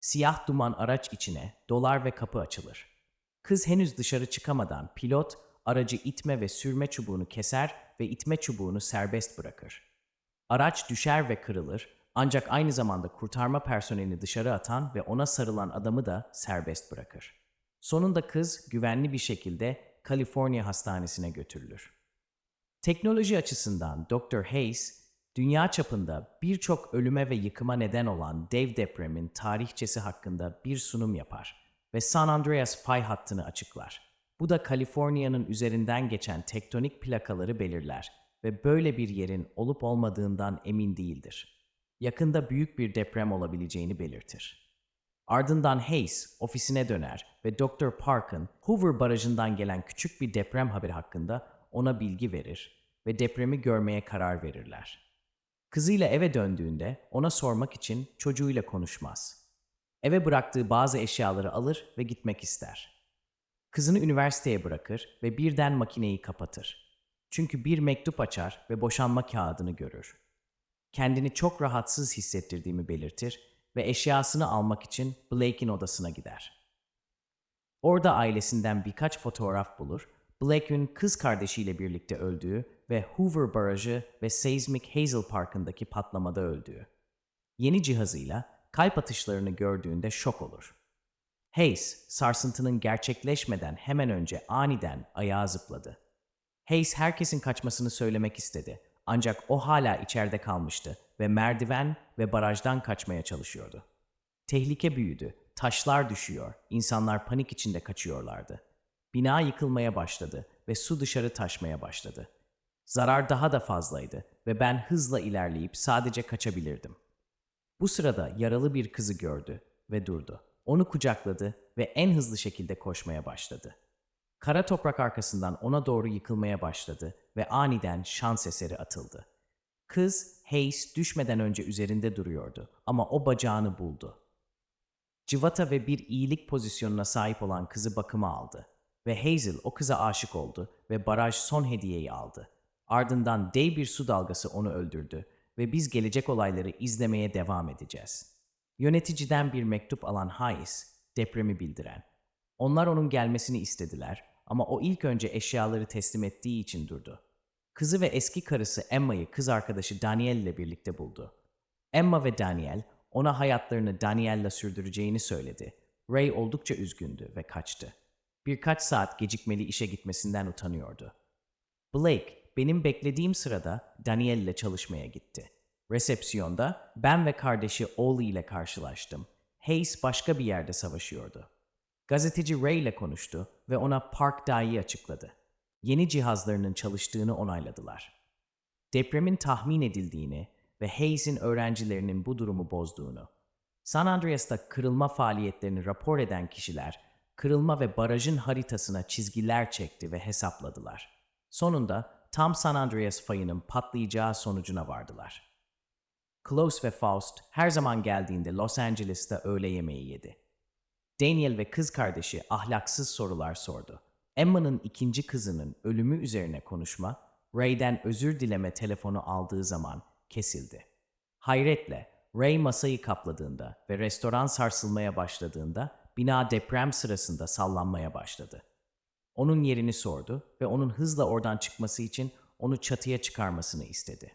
Siyah duman araç içine dolar ve kapı açılır. Kız henüz dışarı çıkamadan pilot aracı itme ve sürme çubuğunu keser ve itme çubuğunu serbest bırakır. Araç düşer ve kırılır ancak aynı zamanda kurtarma personelini dışarı atan ve ona sarılan adamı da serbest bırakır. Sonunda kız güvenli bir şekilde Kaliforniya hastanesine götürülür. Teknoloji açısından Dr. Hayes, dünya çapında birçok ölüme ve yıkıma neden olan dev depremin tarihçesi hakkında bir sunum yapar ve San Andreas fay hattını açıklar. Bu da Kaliforniya'nın üzerinden geçen tektonik plakaları belirler ve böyle bir yerin olup olmadığından emin değildir. Yakında büyük bir deprem olabileceğini belirtir. Ardından Hayes ofisine döner ve Dr. Park'ın Hoover Barajı'ndan gelen küçük bir deprem haberi hakkında ona bilgi verir ve depremi görmeye karar verirler. Kızıyla eve döndüğünde ona sormak için çocuğuyla konuşmaz. Eve bıraktığı bazı eşyaları alır ve gitmek ister. Kızını üniversiteye bırakır ve birden makineyi kapatır. Çünkü bir mektup açar ve boşanma kağıdını görür. Kendini çok rahatsız hissettirdiğimi belirtir ve eşyasını almak için Blake'in odasına gider. Orada ailesinden birkaç fotoğraf bulur, Blake'in kız kardeşiyle birlikte öldüğü ve Hoover Barajı ve Seismic Hazel Park'ındaki patlamada öldüğü. Yeni cihazıyla kalp atışlarını gördüğünde şok olur. Hayes, sarsıntının gerçekleşmeden hemen önce aniden ayağa zıpladı. Hayes herkesin kaçmasını söylemek istedi ancak o hala içeride kalmıştı ve merdiven ve barajdan kaçmaya çalışıyordu. Tehlike büyüdü, taşlar düşüyor, insanlar panik içinde kaçıyorlardı. Bina yıkılmaya başladı ve su dışarı taşmaya başladı. Zarar daha da fazlaydı ve ben hızla ilerleyip sadece kaçabilirdim. Bu sırada yaralı bir kızı gördü ve durdu. Onu kucakladı ve en hızlı şekilde koşmaya başladı. Kara toprak arkasından ona doğru yıkılmaya başladı ve aniden şans eseri atıldı. Kız Hayes düşmeden önce üzerinde duruyordu ama o bacağını buldu. Civata ve bir iyilik pozisyonuna sahip olan kızı bakıma aldı ve Hazel o kıza aşık oldu ve baraj son hediyeyi aldı. Ardından dev bir su dalgası onu öldürdü ve biz gelecek olayları izlemeye devam edeceğiz. Yöneticiden bir mektup alan Hayes, depremi bildiren. Onlar onun gelmesini istediler ama o ilk önce eşyaları teslim ettiği için durdu. Kızı ve eski karısı Emma'yı kız arkadaşı Daniel ile birlikte buldu. Emma ve Daniel ona hayatlarını Daniel'la sürdüreceğini söyledi. Ray oldukça üzgündü ve kaçtı. Birkaç saat gecikmeli işe gitmesinden utanıyordu. Blake, benim beklediğim sırada Daniel ile çalışmaya gitti. Resepsiyonda ben ve kardeşi Ollie ile karşılaştım. Hayes başka bir yerde savaşıyordu. Gazeteci Ray ile konuştu ve ona Park Dai'yi açıkladı. Yeni cihazlarının çalıştığını onayladılar. Depremin tahmin edildiğini ve Hayes'in öğrencilerinin bu durumu bozduğunu. San Andreas'ta kırılma faaliyetlerini rapor eden kişiler, kırılma ve barajın haritasına çizgiler çekti ve hesapladılar. Sonunda tam San Andreas fayının patlayacağı sonucuna vardılar. Klaus ve Faust her zaman geldiğinde Los Angeles'ta öğle yemeği yedi. Daniel ve kız kardeşi ahlaksız sorular sordu. Emma'nın ikinci kızının ölümü üzerine konuşma, Ray'den özür dileme telefonu aldığı zaman kesildi. Hayretle Ray masayı kapladığında ve restoran sarsılmaya başladığında bina deprem sırasında sallanmaya başladı. Onun yerini sordu ve onun hızla oradan çıkması için onu çatıya çıkarmasını istedi.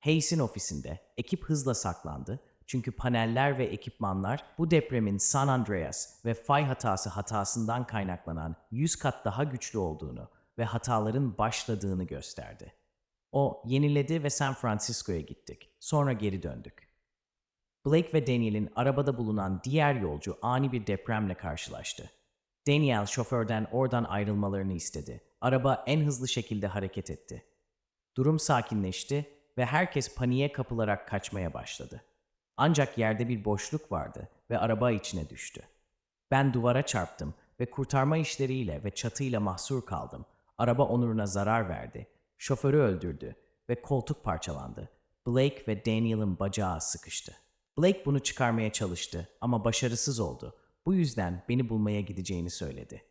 Hayes'in ofisinde ekip hızla saklandı çünkü paneller ve ekipmanlar bu depremin San Andreas ve fay hatası hatasından kaynaklanan 100 kat daha güçlü olduğunu ve hataların başladığını gösterdi. O yeniledi ve San Francisco'ya gittik. Sonra geri döndük. Blake ve Daniel'in arabada bulunan diğer yolcu ani bir depremle karşılaştı. Daniel şoförden oradan ayrılmalarını istedi. Araba en hızlı şekilde hareket etti. Durum sakinleşti ve herkes paniğe kapılarak kaçmaya başladı. Ancak yerde bir boşluk vardı ve araba içine düştü. Ben duvara çarptım ve kurtarma işleriyle ve çatıyla mahsur kaldım. Araba onuruna zarar verdi. Şoförü öldürdü ve koltuk parçalandı. Blake ve Daniel'ın bacağı sıkıştı. Blake bunu çıkarmaya çalıştı ama başarısız oldu. Bu yüzden beni bulmaya gideceğini söyledi.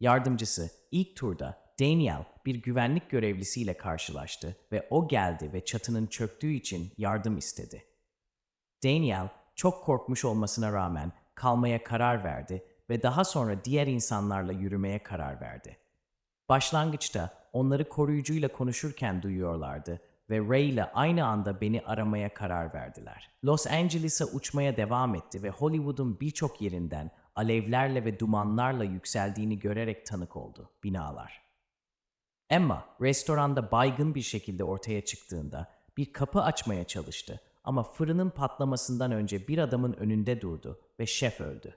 Yardımcısı ilk turda Daniel bir güvenlik görevlisiyle karşılaştı ve o geldi ve çatının çöktüğü için yardım istedi. Daniel çok korkmuş olmasına rağmen kalmaya karar verdi ve daha sonra diğer insanlarla yürümeye karar verdi. Başlangıçta onları koruyucuyla konuşurken duyuyorlardı ve Ray ile aynı anda beni aramaya karar verdiler. Los Angeles'a uçmaya devam etti ve Hollywood'un birçok yerinden alevlerle ve dumanlarla yükseldiğini görerek tanık oldu binalar. Emma restoranda baygın bir şekilde ortaya çıktığında bir kapı açmaya çalıştı ama fırının patlamasından önce bir adamın önünde durdu ve şef öldü.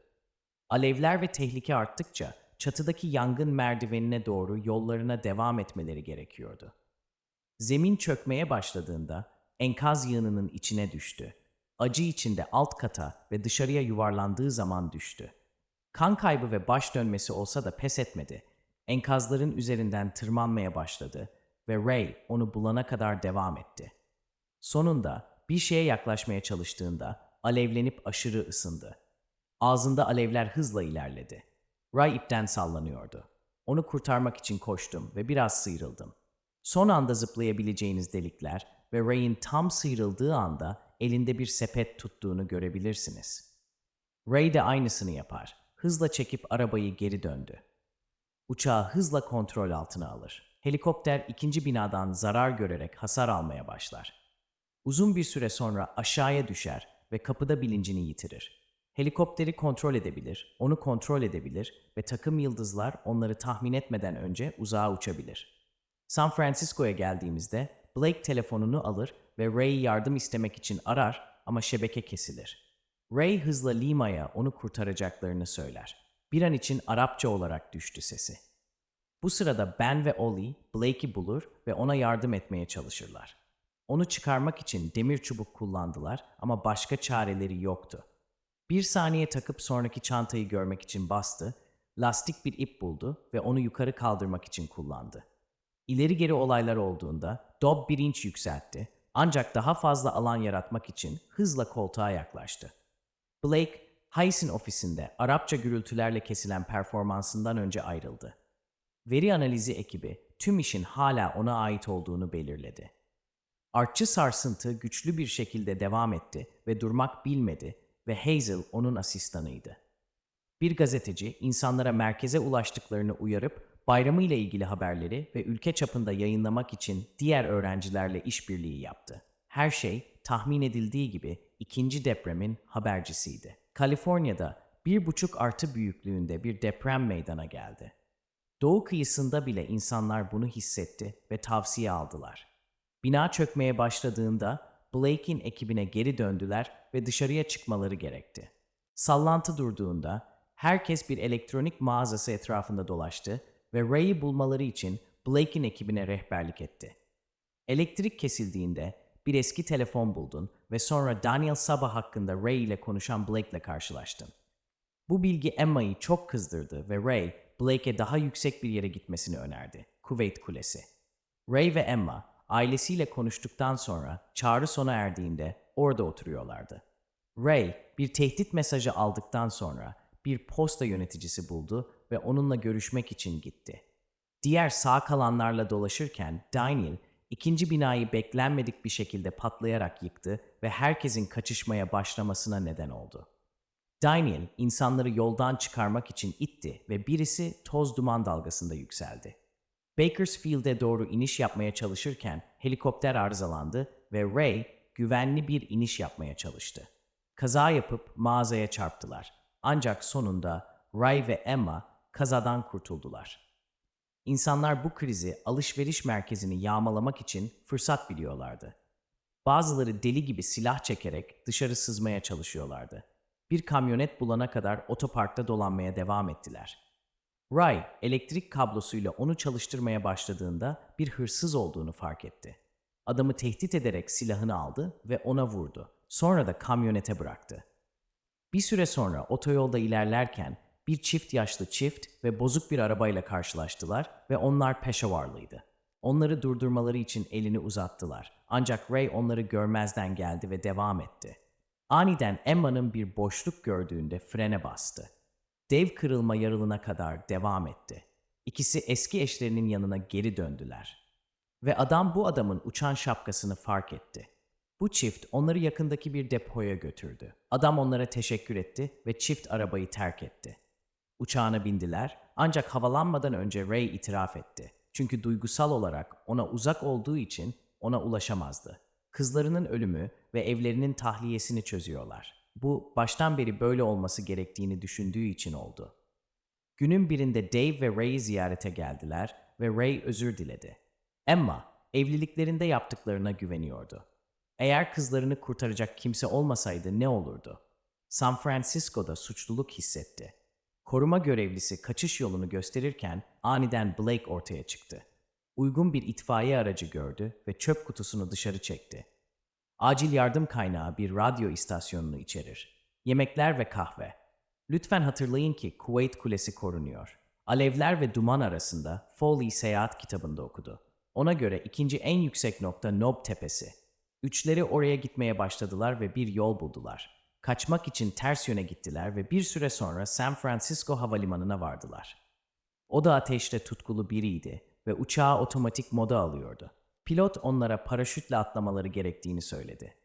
Alevler ve tehlike arttıkça çatıdaki yangın merdivenine doğru yollarına devam etmeleri gerekiyordu. Zemin çökmeye başladığında enkaz yığınının içine düştü. Acı içinde alt kata ve dışarıya yuvarlandığı zaman düştü. Kan kaybı ve baş dönmesi olsa da pes etmedi. Enkazların üzerinden tırmanmaya başladı ve Ray onu bulana kadar devam etti. Sonunda bir şeye yaklaşmaya çalıştığında alevlenip aşırı ısındı. Ağzında alevler hızla ilerledi. Ray ipten sallanıyordu. Onu kurtarmak için koştum ve biraz sıyrıldım. Son anda zıplayabileceğiniz delikler ve Ray'in tam sıyrıldığı anda elinde bir sepet tuttuğunu görebilirsiniz. Ray de aynısını yapar. Hızla çekip arabayı geri döndü. Uçağı hızla kontrol altına alır. Helikopter ikinci binadan zarar görerek hasar almaya başlar. Uzun bir süre sonra aşağıya düşer ve kapıda bilincini yitirir. Helikopteri kontrol edebilir, onu kontrol edebilir ve takım yıldızlar onları tahmin etmeden önce uzağa uçabilir. San Francisco'ya geldiğimizde Blake telefonunu alır ve Ray'i yardım istemek için arar ama şebeke kesilir. Ray hızla Lima'ya onu kurtaracaklarını söyler. Bir an için Arapça olarak düştü sesi. Bu sırada Ben ve Ollie Blake'i bulur ve ona yardım etmeye çalışırlar. Onu çıkarmak için demir çubuk kullandılar ama başka çareleri yoktu. Bir saniye takıp sonraki çantayı görmek için bastı, lastik bir ip buldu ve onu yukarı kaldırmak için kullandı. İleri geri olaylar olduğunda Dob bir inç yükseltti ancak daha fazla alan yaratmak için hızla koltuğa yaklaştı. Blake, Hayes'in ofisinde Arapça gürültülerle kesilen performansından önce ayrıldı. Veri analizi ekibi tüm işin hala ona ait olduğunu belirledi. Artçı sarsıntı güçlü bir şekilde devam etti ve durmak bilmedi ve Hazel onun asistanıydı. Bir gazeteci insanlara merkeze ulaştıklarını uyarıp bayramı ile ilgili haberleri ve ülke çapında yayınlamak için diğer öğrencilerle işbirliği yaptı. Her şey tahmin edildiği gibi ikinci depremin habercisiydi. Kaliforniya'da bir buçuk artı büyüklüğünde bir deprem meydana geldi. Doğu kıyısında bile insanlar bunu hissetti ve tavsiye aldılar. Bina çökmeye başladığında Blake'in ekibine geri döndüler ve dışarıya çıkmaları gerekti. Sallantı durduğunda herkes bir elektronik mağazası etrafında dolaştı ve Ray'i bulmaları için Blake'in ekibine rehberlik etti. Elektrik kesildiğinde bir eski telefon buldun ve sonra Daniel Sabah hakkında Ray ile konuşan Blake ile karşılaştın. Bu bilgi Emma'yı çok kızdırdı ve Ray, Blake'e daha yüksek bir yere gitmesini önerdi. Kuveyt Kulesi. Ray ve Emma, ailesiyle konuştuktan sonra çağrı sona erdiğinde orada oturuyorlardı. Ray, bir tehdit mesajı aldıktan sonra bir posta yöneticisi buldu ve onunla görüşmek için gitti. Diğer sağ kalanlarla dolaşırken Daniel, ikinci binayı beklenmedik bir şekilde patlayarak yıktı ve herkesin kaçışmaya başlamasına neden oldu. Daniel insanları yoldan çıkarmak için itti ve birisi toz duman dalgasında yükseldi. Bakersfield'e doğru iniş yapmaya çalışırken helikopter arızalandı ve Ray güvenli bir iniş yapmaya çalıştı. Kaza yapıp mağazaya çarptılar. Ancak sonunda Ray ve Emma kazadan kurtuldular. İnsanlar bu krizi alışveriş merkezini yağmalamak için fırsat biliyorlardı. Bazıları deli gibi silah çekerek dışarı sızmaya çalışıyorlardı. Bir kamyonet bulana kadar otoparkta dolanmaya devam ettiler. Ray, elektrik kablosuyla onu çalıştırmaya başladığında bir hırsız olduğunu fark etti. Adamı tehdit ederek silahını aldı ve ona vurdu. Sonra da kamyonete bıraktı. Bir süre sonra otoyolda ilerlerken bir çift yaşlı çift ve bozuk bir arabayla karşılaştılar ve onlar peşavarlıydı. Onları durdurmaları için elini uzattılar. Ancak Ray onları görmezden geldi ve devam etti. Aniden Emma'nın bir boşluk gördüğünde frene bastı. Dev kırılma yarılına kadar devam etti. İkisi eski eşlerinin yanına geri döndüler. Ve adam bu adamın uçan şapkasını fark etti. Bu çift onları yakındaki bir depoya götürdü. Adam onlara teşekkür etti ve çift arabayı terk etti. Uçağına bindiler ancak havalanmadan önce Ray itiraf etti. Çünkü duygusal olarak ona uzak olduğu için ona ulaşamazdı. Kızlarının ölümü ve evlerinin tahliyesini çözüyorlar. Bu baştan beri böyle olması gerektiğini düşündüğü için oldu. Günün birinde Dave ve Ray'i ziyarete geldiler ve Ray özür diledi. Emma, evliliklerinde yaptıklarına güveniyordu. Eğer kızlarını kurtaracak kimse olmasaydı ne olurdu? San Francisco'da suçluluk hissetti. Koruma görevlisi kaçış yolunu gösterirken aniden Blake ortaya çıktı. Uygun bir itfaiye aracı gördü ve çöp kutusunu dışarı çekti. Acil yardım kaynağı bir radyo istasyonunu içerir. Yemekler ve kahve. Lütfen hatırlayın ki Kuveyt Kulesi korunuyor. Alevler ve duman arasında Foley seyahat kitabında okudu. Ona göre ikinci en yüksek nokta Nob Tepesi. Üçleri oraya gitmeye başladılar ve bir yol buldular. Kaçmak için ters yöne gittiler ve bir süre sonra San Francisco havalimanına vardılar. O da ateşte tutkulu biriydi ve uçağı otomatik moda alıyordu. Pilot onlara paraşütle atlamaları gerektiğini söyledi.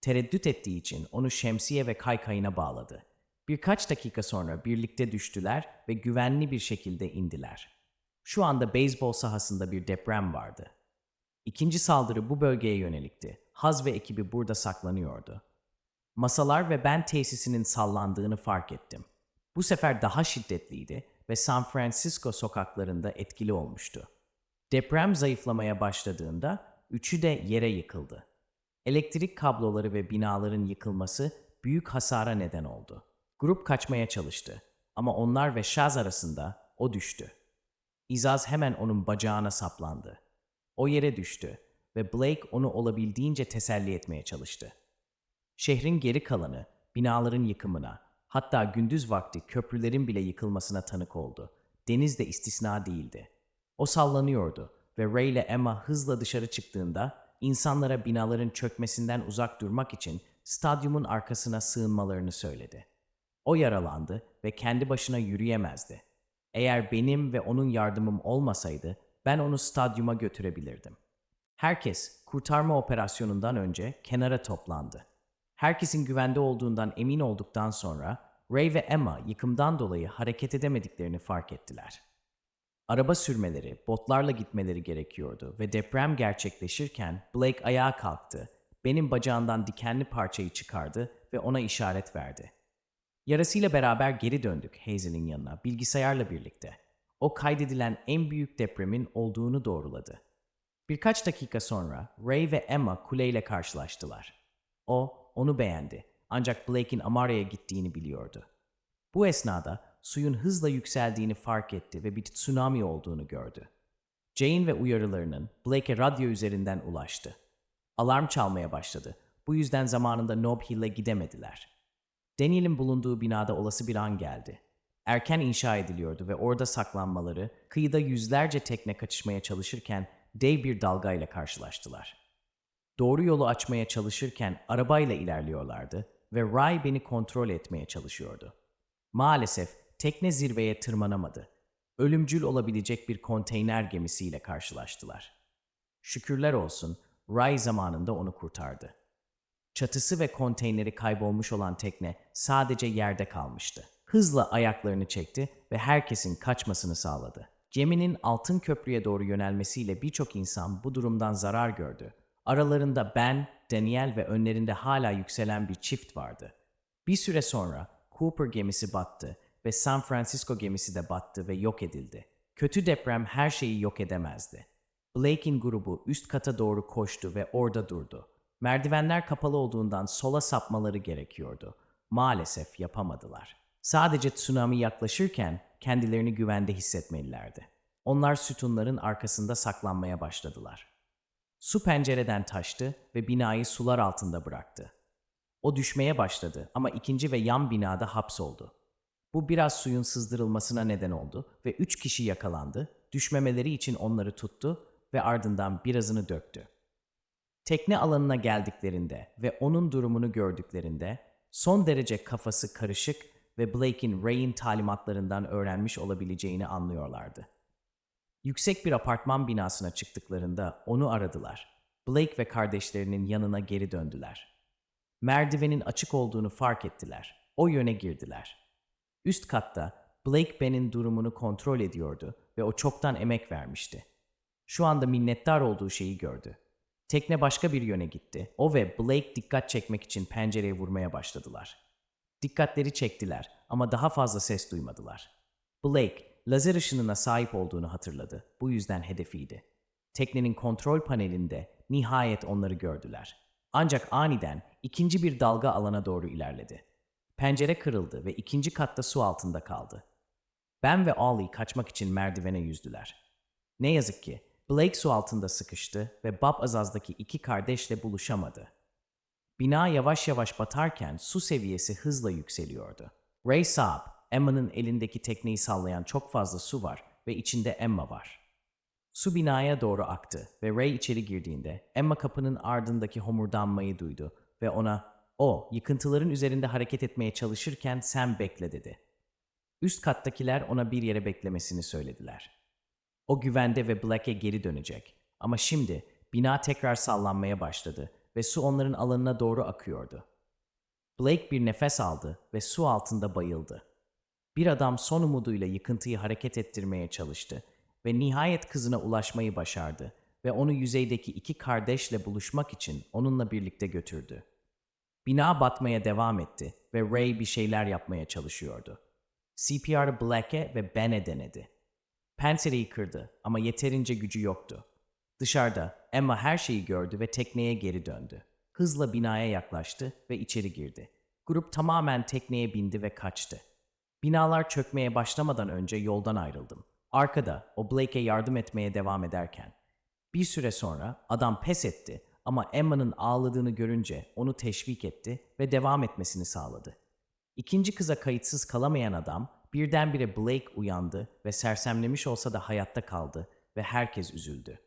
Tereddüt ettiği için onu şemsiye ve kaykayına bağladı. Birkaç dakika sonra birlikte düştüler ve güvenli bir şekilde indiler. Şu anda beyzbol sahasında bir deprem vardı. İkinci saldırı bu bölgeye yönelikti. Haz ve ekibi burada saklanıyordu. Masalar ve ben tesisinin sallandığını fark ettim. Bu sefer daha şiddetliydi ve San Francisco sokaklarında etkili olmuştu. Deprem zayıflamaya başladığında üçü de yere yıkıldı. Elektrik kabloları ve binaların yıkılması büyük hasara neden oldu. Grup kaçmaya çalıştı ama onlar ve Şaz arasında o düştü. İzaz hemen onun bacağına saplandı. O yere düştü ve Blake onu olabildiğince teselli etmeye çalıştı. Şehrin geri kalanı binaların yıkımına, hatta gündüz vakti köprülerin bile yıkılmasına tanık oldu. Deniz de istisna değildi. O sallanıyordu ve Ray ile Emma hızla dışarı çıktığında insanlara binaların çökmesinden uzak durmak için stadyumun arkasına sığınmalarını söyledi. O yaralandı ve kendi başına yürüyemezdi. Eğer benim ve onun yardımım olmasaydı ben onu stadyuma götürebilirdim. Herkes kurtarma operasyonundan önce kenara toplandı. Herkesin güvende olduğundan emin olduktan sonra Ray ve Emma yıkımdan dolayı hareket edemediklerini fark ettiler. Araba sürmeleri, botlarla gitmeleri gerekiyordu ve deprem gerçekleşirken Blake ayağa kalktı, benim bacağından dikenli parçayı çıkardı ve ona işaret verdi. Yarasıyla beraber geri döndük Hazel'in yanına bilgisayarla birlikte. O kaydedilen en büyük depremin olduğunu doğruladı. Birkaç dakika sonra Ray ve Emma kuleyle karşılaştılar. O, onu beğendi ancak Blake'in Amaria'ya gittiğini biliyordu. Bu esnada suyun hızla yükseldiğini fark etti ve bir tsunami olduğunu gördü. Jane ve uyarılarının Blake'e radyo üzerinden ulaştı. Alarm çalmaya başladı. Bu yüzden zamanında Nob Hill'e gidemediler. Daniel'in bulunduğu binada olası bir an geldi. Erken inşa ediliyordu ve orada saklanmaları, kıyıda yüzlerce tekne kaçışmaya çalışırken dev bir dalgayla karşılaştılar. Doğru yolu açmaya çalışırken arabayla ilerliyorlardı ve Ray beni kontrol etmeye çalışıyordu. Maalesef tekne zirveye tırmanamadı. Ölümcül olabilecek bir konteyner gemisiyle karşılaştılar. Şükürler olsun Ray zamanında onu kurtardı. Çatısı ve konteyneri kaybolmuş olan tekne sadece yerde kalmıştı. Hızla ayaklarını çekti ve herkesin kaçmasını sağladı. Geminin altın köprüye doğru yönelmesiyle birçok insan bu durumdan zarar gördü. Aralarında ben, Daniel ve önlerinde hala yükselen bir çift vardı. Bir süre sonra Cooper gemisi battı ve San Francisco gemisi de battı ve yok edildi. Kötü deprem her şeyi yok edemezdi. Blake'in grubu üst kata doğru koştu ve orada durdu. Merdivenler kapalı olduğundan sola sapmaları gerekiyordu. Maalesef yapamadılar. Sadece tsunami yaklaşırken kendilerini güvende hissetmelilerdi. Onlar sütunların arkasında saklanmaya başladılar. Su pencereden taştı ve binayı sular altında bıraktı. O düşmeye başladı ama ikinci ve yan binada hapsoldu. Bu biraz suyun sızdırılmasına neden oldu ve üç kişi yakalandı, düşmemeleri için onları tuttu ve ardından birazını döktü. Tekne alanına geldiklerinde ve onun durumunu gördüklerinde son derece kafası karışık ve Blake'in Ray'in talimatlarından öğrenmiş olabileceğini anlıyorlardı. Yüksek bir apartman binasına çıktıklarında onu aradılar. Blake ve kardeşlerinin yanına geri döndüler. Merdivenin açık olduğunu fark ettiler. O yöne girdiler. Üst katta Blake Ben'in durumunu kontrol ediyordu ve o çoktan emek vermişti. Şu anda minnettar olduğu şeyi gördü. Tekne başka bir yöne gitti. O ve Blake dikkat çekmek için pencereye vurmaya başladılar. Dikkatleri çektiler ama daha fazla ses duymadılar. Blake, lazer ışınına sahip olduğunu hatırladı. Bu yüzden hedefiydi. Teknenin kontrol panelinde nihayet onları gördüler. Ancak aniden ikinci bir dalga alana doğru ilerledi. Pencere kırıldı ve ikinci katta su altında kaldı. Ben ve Ollie kaçmak için merdivene yüzdüler. Ne yazık ki Blake su altında sıkıştı ve Bob Azaz'daki iki kardeşle buluşamadı. Bina yavaş yavaş batarken su seviyesi hızla yükseliyordu. Ray Saab, Emma'nın elindeki tekneyi sallayan çok fazla su var ve içinde Emma var. Su binaya doğru aktı ve Ray içeri girdiğinde Emma kapının ardındaki homurdanmayı duydu ve ona o yıkıntıların üzerinde hareket etmeye çalışırken sen bekle dedi. Üst kattakiler ona bir yere beklemesini söylediler. O güvende ve Black'e geri dönecek. Ama şimdi bina tekrar sallanmaya başladı ve su onların alanına doğru akıyordu. Blake bir nefes aldı ve su altında bayıldı. Bir adam son umuduyla yıkıntıyı hareket ettirmeye çalıştı ve nihayet kızına ulaşmayı başardı ve onu yüzeydeki iki kardeşle buluşmak için onunla birlikte götürdü. Bina batmaya devam etti ve Ray bir şeyler yapmaya çalışıyordu. CPR'ı Black'e ve Ben'e denedi. Pencereyi kırdı ama yeterince gücü yoktu. Dışarıda Emma her şeyi gördü ve tekneye geri döndü. Hızla binaya yaklaştı ve içeri girdi. Grup tamamen tekneye bindi ve kaçtı. Binalar çökmeye başlamadan önce yoldan ayrıldım. Arkada o Blake'e yardım etmeye devam ederken. Bir süre sonra adam pes etti ama Emma'nın ağladığını görünce onu teşvik etti ve devam etmesini sağladı. İkinci kıza kayıtsız kalamayan adam birdenbire Blake uyandı ve sersemlemiş olsa da hayatta kaldı ve herkes üzüldü.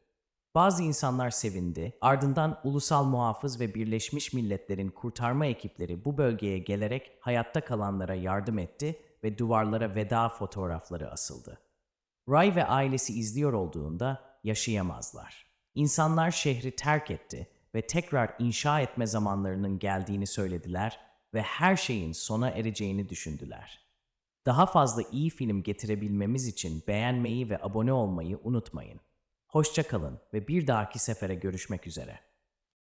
Bazı insanlar sevindi, ardından Ulusal Muhafız ve Birleşmiş Milletler'in kurtarma ekipleri bu bölgeye gelerek hayatta kalanlara yardım etti ve duvarlara veda fotoğrafları asıldı. Ray ve ailesi izliyor olduğunda yaşayamazlar. İnsanlar şehri terk etti ve tekrar inşa etme zamanlarının geldiğini söylediler ve her şeyin sona ereceğini düşündüler. Daha fazla iyi film getirebilmemiz için beğenmeyi ve abone olmayı unutmayın. Hoşça kalın ve bir dahaki sefere görüşmek üzere.